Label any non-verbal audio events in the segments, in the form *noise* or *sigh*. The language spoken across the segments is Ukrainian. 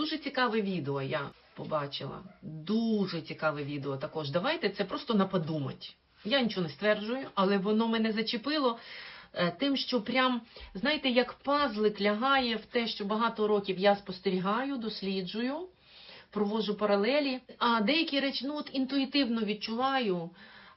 дуже цікаве відео я побачила. Дуже цікаве відео також. Давайте це просто на подумать. Я нічого не стверджую, але воно мене зачепило е, тим, що прям, знаєте, як пазлик лягає в те, що багато років я спостерігаю, досліджую, проводжу паралелі. А деякі речі, ну от інтуїтивно відчуваю.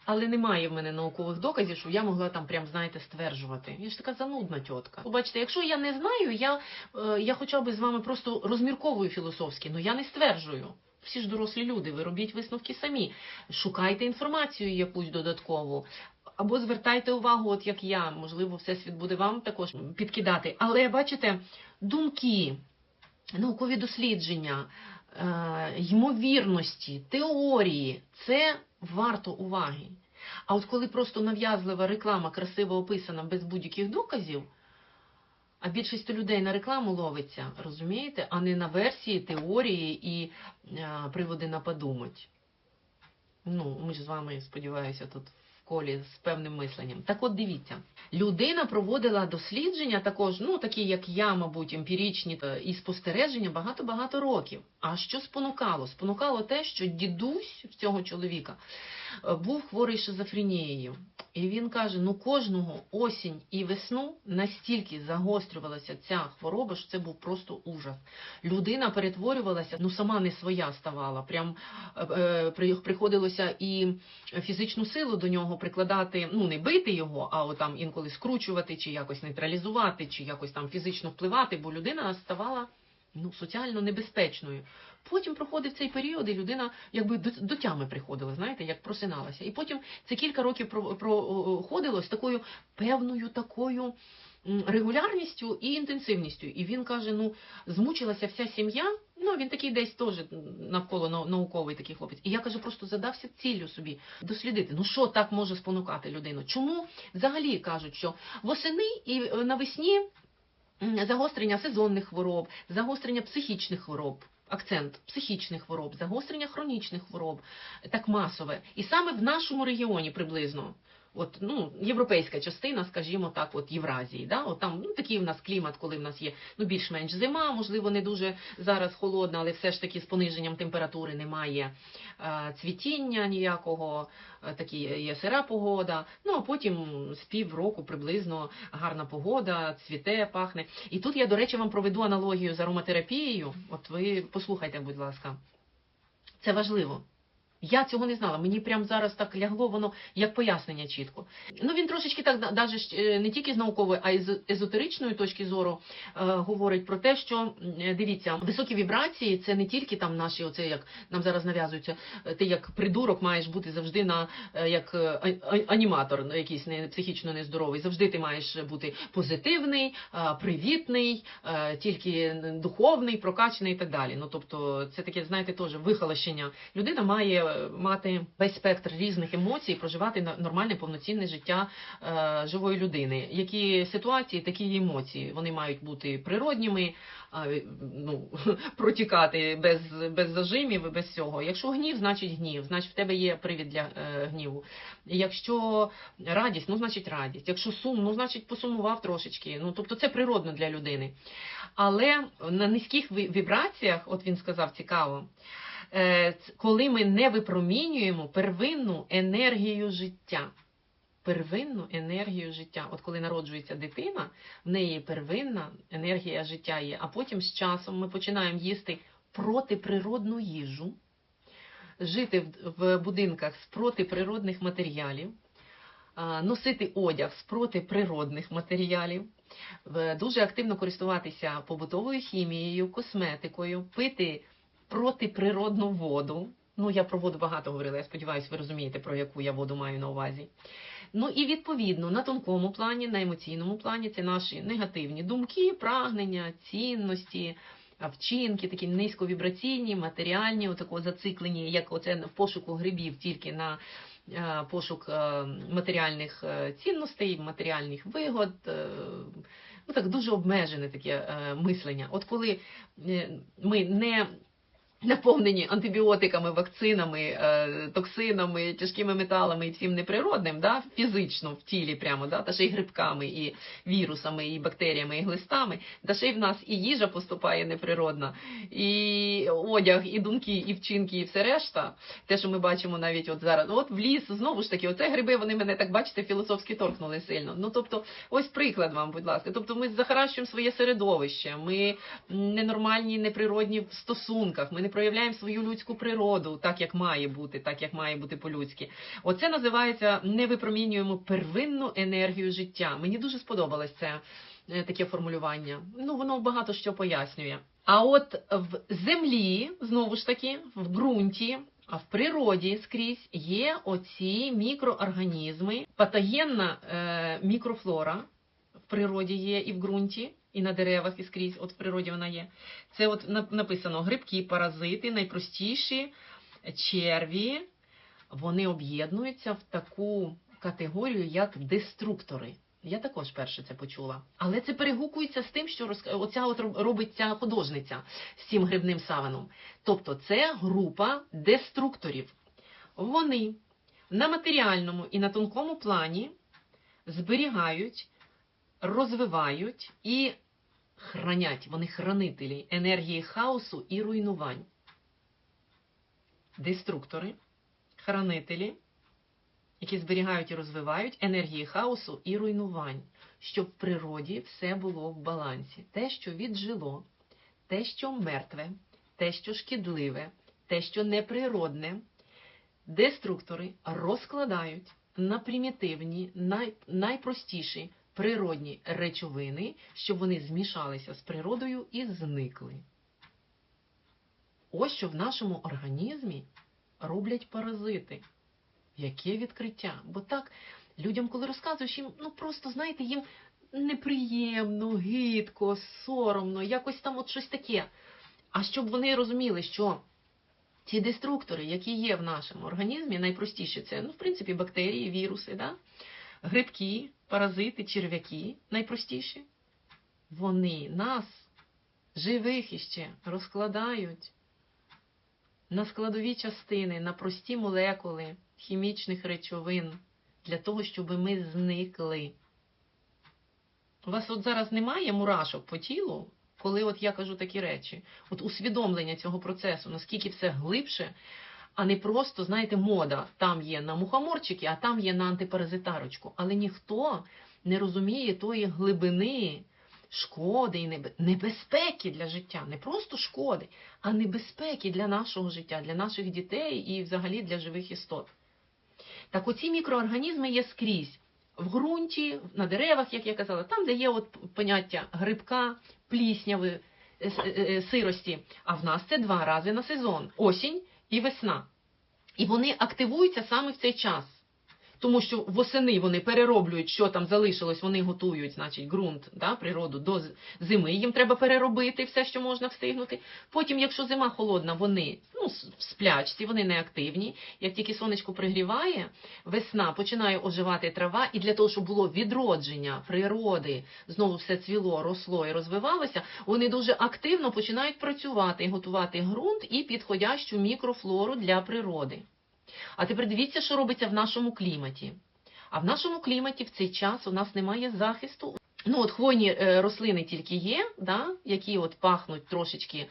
Але немає в мене наукових доказів, щоб я могла там прям, знаєте, стверджувати. Я ж така занудна тітка. Побачите, якщо я не знаю, я, е, я хоча б з вами просто розмірковую філософськи, але я не стверджую. Всі ж дорослі люди, ви робіть висновки самі. Шукайте інформацію якусь додаткову. Або звертайте увагу, от як я, можливо, всесвіт буде вам також підкидати. Але бачите, думки, наукові дослідження, е, ймовірності, теорії це варто уваги. А от коли просто нав'язлива реклама красиво описана без будь-яких доказів, а більшість людей на рекламу ловиться, розумієте, а не на версії, теорії і е, приводи на подумать. Ну, ми ж з вами, сподіваюся, тут колі з певним мисленням. Так от дивіться, людина проводила дослідження також, ну такі як я, мабуть, емпіричні е, і спостереження багато-багато років. А що спонукало? Спонукало те, що дідусь цього чоловіка був хворий шизофренією. І він каже: ну кожного осінь і весну настільки загострювалася ця хвороба, що це був просто ужас. Людина перетворювалася, ну сама не своя ставала. Прям е, е, приходилося і фізичну силу до нього прикладати, ну не бити його, а от там інколи скручувати, чи якось нейтралізувати, чи якось там фізично впливати, бо людина ставала ну, соціально небезпечною. Потім проходив цей період, і людина якби до, до тями приходила, знаєте, як просиналася. І потім це кілька років про- проходило з такою певною такою регулярністю і інтенсивністю. І він каже: ну, змучилася вся сім'я. Ну, він такий десь теж навколо науковий такий хлопець. І я кажу, просто задався ціллю собі дослідити. Ну що так може спонукати людину? Чому взагалі кажуть, що восени і е, навесні загострення сезонних хвороб, загострення психічних хвороб. Акцент психічних хвороб, загострення хронічних хвороб, так масове. І саме в нашому регіоні приблизно, от ну європейська частина, скажімо так, от Євразії, да, от там ну такий в нас клімат, коли в нас є ну більш-менш зима, можливо, не дуже зараз холодна, але все ж таки з пониженням температури немає е, цвітіння ніякого, е, такі є сира погода. Ну а потім з півроку приблизно гарна погода, цвіте, пахне. І тут я, до речі, вам проведу аналогію з ароматерапією. От ви послухайте, будь ласка. Це важливо. Я цього не знала. Мені прямо зараз так лягло воно як пояснення чітко. Ну він трошечки так даже е, не тільки з наукової, а й з езотеричної точки зору е, говорить про те, що е, дивіться, високі вібрації це не тільки там наші, оце як нам зараз нав'язується. е, Ти як придурок маєш бути завжди на як аніматор, ну, якийсь не психічно нездоровий. Завжди ти маєш бути позитивний, привітний, тільки духовний, прокачаний і так далі. Ну тобто, це таке, знаєте, теж вихолощення. Людина має мати весь спектр різних емоцій, проживати нормальне повноцінне життя е, живої людини. Які ситуації, такі емоції. Вони мають бути природніми, е, ну, *laughs* протікати без, без зажимів і без всього. Якщо гнів, значить гнів, значить в тебе є привід для е, гніву. Якщо радість, ну значить радість. Якщо сум, ну значить посумував трошечки. Ну тобто це природно для людини. Але на низьких вібраціях, от він сказав цікаво, коли ми не випромінюємо первинну енергію життя. Первинну енергію життя. От коли народжується дитина, в неї первинна енергія життя є, а потім з часом ми починаємо їсти протиприродну їжу, жити в, в будинках з протиприродних матеріалів, носити одяг з протиприродних матеріалів, дуже активно користуватися побутовою хімією, косметикою, пити протиприродну воду. Ну, я про воду багато говорила, я сподіваюся, ви розумієте, про яку я воду маю на увазі. Ну і відповідно на тонкому плані, на емоційному плані це наші негативні думки, прагнення, цінності, вчинки, такі низьковібраційні, матеріальні, отако зациклені, як оце в пошуку грибів тільки на е, пошук е, матеріальних е, цінностей, матеріальних вигод. Ну так дуже обмежене таке мислення. От коли ми не наповнені антибіотиками, вакцинами, е, токсинами, тяжкими металами і всім неприродним, да, фізично в тілі прямо, да, та ще й грибками, і вірусами, і бактеріями, і глистами, та ще й в нас і їжа поступає неприродна, і одяг, і думки, і вчинки, і все решта. Те, що ми бачимо навіть от зараз, от в ліс, знову ж таки, оце гриби, вони мене так бачите, філософськи торкнули сильно. Ну тобто, ось приклад вам, будь ласка. Тобто, ми захаращуємо своє середовище, ми ненормальні, неприродні в стосунках, ми не проявляємо свою людську природу, так як має бути, так як має бути по-людськи. Оце називається не випромінюємо первинну енергію життя. Мені дуже сподобалось це е, таке формулювання. Ну воно багато що пояснює. А от в землі, знову ж таки, в ґрунті. А в природі скрізь є оці мікроорганізми, патогенна е, мікрофлора в природі є і в ґрунті, і на деревах, і скрізь, от в природі вона є. Це от написано грибки, паразити, найпростіші черві, вони об'єднуються в таку категорію, як деструктори. Я також перше це почула. Але це перегукується з тим, що розк- оця от робить ця художниця з цим грибним саваном. Тобто це група деструкторів. Вони на матеріальному і на тонкому плані зберігають, розвивають і хранять. Вони хранителі енергії хаосу і руйнувань. Деструктори, хранителі, які зберігають і розвивають енергії хаосу і руйнувань, щоб в природі все було в балансі. Те, що віджило, те, що мертве, те, що шкідливе, те, що неприродне, деструктори розкладають на примітивні, най, найпростіші природні речовини, щоб вони змішалися з природою і зникли. Ось що в нашому організмі роблять паразити. Яке відкриття? Бо так людям, коли розказуєш їм, ну просто знаєте, їм неприємно, гидко, соромно, якось там от щось таке. А щоб вони розуміли, що ці деструктори, які є в нашому організмі, найпростіші це, ну, в принципі, бактерії, віруси, да? Грибки, паразити, черв'яки найпростіші, вони нас, живих іще, розкладають на складові частини, на прості молекули хімічних речовин для того, щоб ми зникли. У вас от зараз немає мурашок по тілу, коли от я кажу такі речі. От усвідомлення цього процесу, наскільки все глибше, а не просто, знаєте, мода. Там є на мухоморчики, а там є на антипаразитарочку. Але ніхто не розуміє тої глибини шкоди і небезпеки для життя. Не просто шкоди, а небезпеки для нашого життя, для наших дітей і взагалі для живих істот. Так оці мікроорганізми є скрізь. В ґрунті, на деревах, як я казала, там, де є от поняття грибка, плісняви, е, е, е, сирості. А в нас це два рази на сезон осінь і весна. І вони активуються саме в цей час. Тому що восени вони перероблюють, що там залишилось, вони готують, значить, ґрунт, да, природу до зими. Їм треба переробити все, що можна встигнути. Потім, якщо зима холодна, вони ну, в сплячці, вони неактивні. Як тільки сонечко пригріває, весна починає оживати трава, і для того, щоб було відродження природи, знову все цвіло, росло і розвивалося, вони дуже активно починають працювати і готувати ґрунт і підходящу мікрофлору для природи. А тепер дивіться, що робиться в нашому кліматі. А в нашому кліматі в цей час у нас немає захисту. Ну, от хвойні е, рослини тільки є, да, які от пахнуть трошечки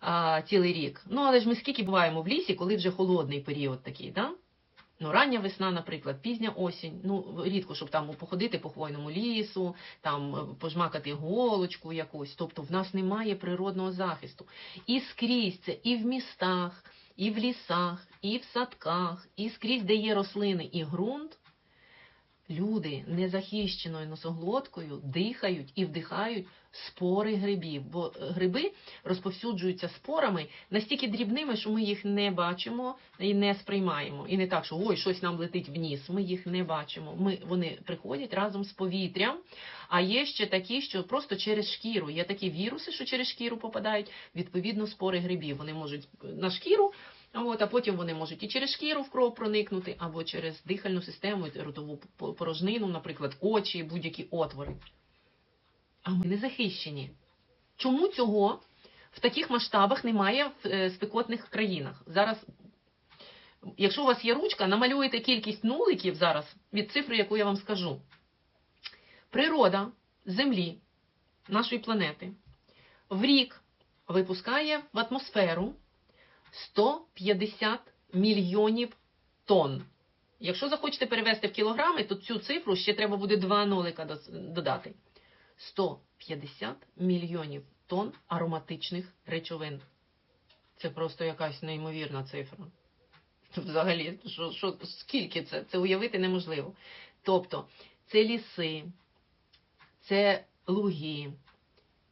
а, цілий рік. Ну, але ж ми скільки буваємо в лісі, коли вже холодний період такий, да? Ну, рання весна, наприклад, пізня осінь. Ну, рідко, щоб там походити по хвойному лісу, там е, пожмакати голочку якусь. Тобто в нас немає природного захисту. І скрізь це і в містах, і в лісах, і в садках, і скрізь, де є рослини і ґрунт, люди незахищеною носоглоткою дихають і вдихають спори грибів. Бо е, гриби розповсюджуються спорами настільки дрібними, що ми їх не бачимо і не сприймаємо. І не так, що ой, щось нам летить в ніс. Ми їх не бачимо. Ми, вони приходять разом з повітрям. А є ще такі, що просто через шкіру. Є такі віруси, що через шкіру попадають, відповідно, спори грибів. Вони можуть на шкіру. От, а потім вони можуть і через шкіру в кров проникнути, або через дихальну систему, ротову порожнину, наприклад, очі, будь-які отвори. А ми не захищені. Чому цього в таких масштабах немає в е, спекотних країнах. Зараз, якщо у вас є ручка, намалюєте кількість нуликів зараз від цифри, яку я вам скажу. Природа Землі, нашої планети, в рік випускає в атмосферу 150 мільйонів тонн. Якщо захочете перевести в кілограми, то цю цифру ще треба буде два нолика додати. 150 мільйонів тонн ароматичних речовин. Це просто якась неймовірна цифра. Взагалі, що, що, скільки це? Це уявити неможливо. Тобто, це ліси, це луги,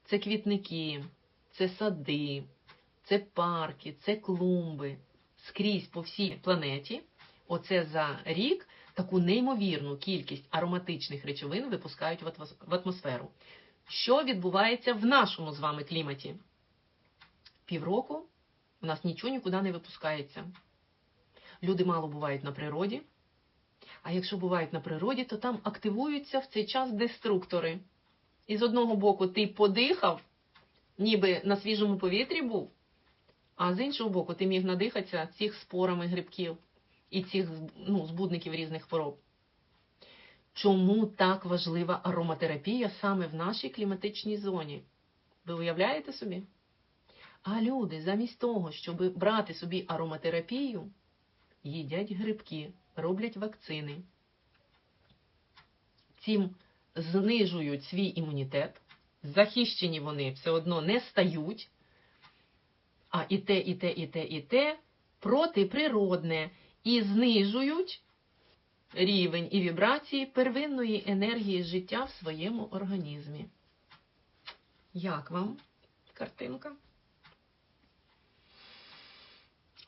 це квітники, це сади, це парки, це клумби. Скрізь по всій планеті. Оце за рік таку неймовірну кількість ароматичних речовин випускають в атмосферу. Що відбувається в нашому з вами кліматі? Півроку у нас нічого нікуди не випускається. Люди мало бувають на природі. А якщо бувають на природі, то там активуються в цей час деструктори. І з одного боку ти подихав, ніби на свіжому повітрі був, а з іншого боку ти міг надихатися цих спорами грибків і цих ну, збудників різних хвороб. Чому так важлива ароматерапія саме в нашій кліматичній зоні? Ви уявляєте собі? А люди замість того, щоб брати собі ароматерапію, їдять грибки, роблять вакцини. Цим знижують свій імунітет, захищені вони все одно не стають, а і те, і те, і те, і те протиприродне, і знижують рівень і вібрації первинної енергії життя в своєму організмі. Як вам картинка?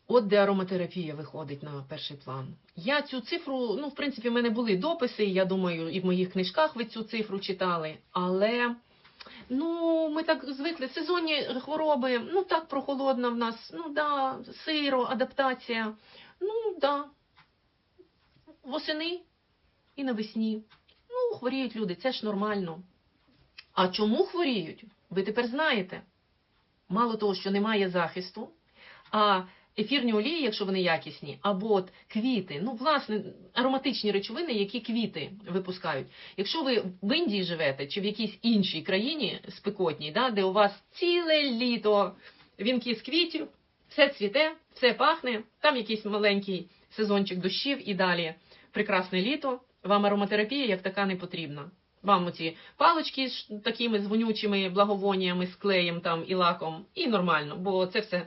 От де ароматерапія виходить на перший план. Я цю цифру, ну, в принципі, в мене були дописи, я думаю, і в моїх книжках ви цю цифру читали, але ну, ми так звикли. Сезонні хвороби, ну так прохолодно в нас, ну да, сиро, адаптація. Ну да. Восени і навесні. Ну, хворіють люди, це ж нормально. А чому хворіють? Ви тепер знаєте. Мало того, що немає захисту, а ефірні олії, якщо вони якісні, або от квіти, ну, власне, ароматичні речовини, які квіти випускають. Якщо ви в Індії живете чи в якійсь іншій країні спекотній, да, де у вас ціле літо вінки з квітів, все цвіте, все пахне, там якийсь маленький сезончик дощів і далі прекрасне літо, вам ароматерапія як така не потрібна. Вам оці палички з такими з вонючими благовоніями, з клеєм там і лаком, і нормально, бо це все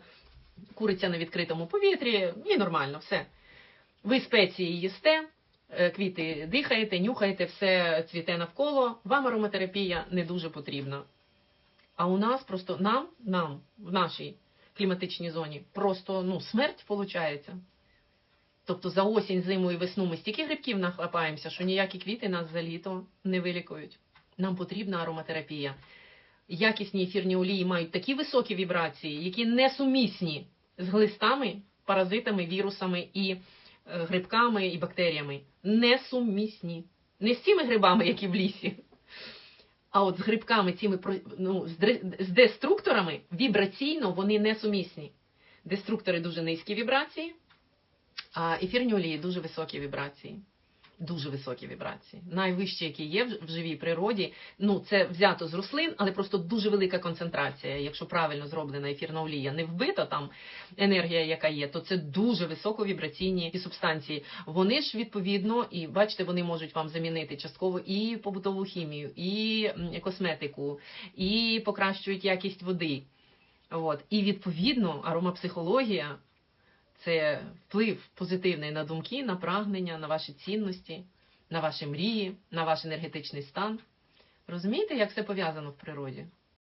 куриця на відкритому повітрі, і нормально, все. Ви спеції їсте, е, квіти дихаєте, нюхаєте, все цвіте навколо, вам ароматерапія не дуже потрібна. А у нас просто нам, нам, в нашій кліматичній зоні, просто ну, смерть виходить. Тобто за осінь, зиму і весну ми стільки грибків нахлапаємося, що ніякі квіти нас за літо не вилікують. Нам потрібна ароматерапія. Якісні ефірні олії мають такі високі вібрації, які несумісні з глистами, паразитами, вірусами і е, грибками і бактеріями. Несумісні. Не з цими грибами, які в лісі, а от з грибками, цими ну, з деструкторами вібраційно вони несумісні. Деструктори дуже низькі вібрації, а ефірні олії дуже високі вібрації. Дуже високі вібрації. Найвищі, які є в живій природі. Ну, це взято з рослин, але просто дуже велика концентрація. Якщо правильно зроблена ефірна олія, не вбита там енергія, яка є, то це дуже високовібраційні субстанції. Вони ж відповідно, і бачите, вони можуть вам замінити частково і побутову хімію, і косметику, і покращують якість води. От. І відповідно аромапсихологія це вплив позитивний на думки, на прагнення, на ваші цінності, на ваші мрії, на ваш енергетичний стан. Розумієте, як все пов'язано в природі?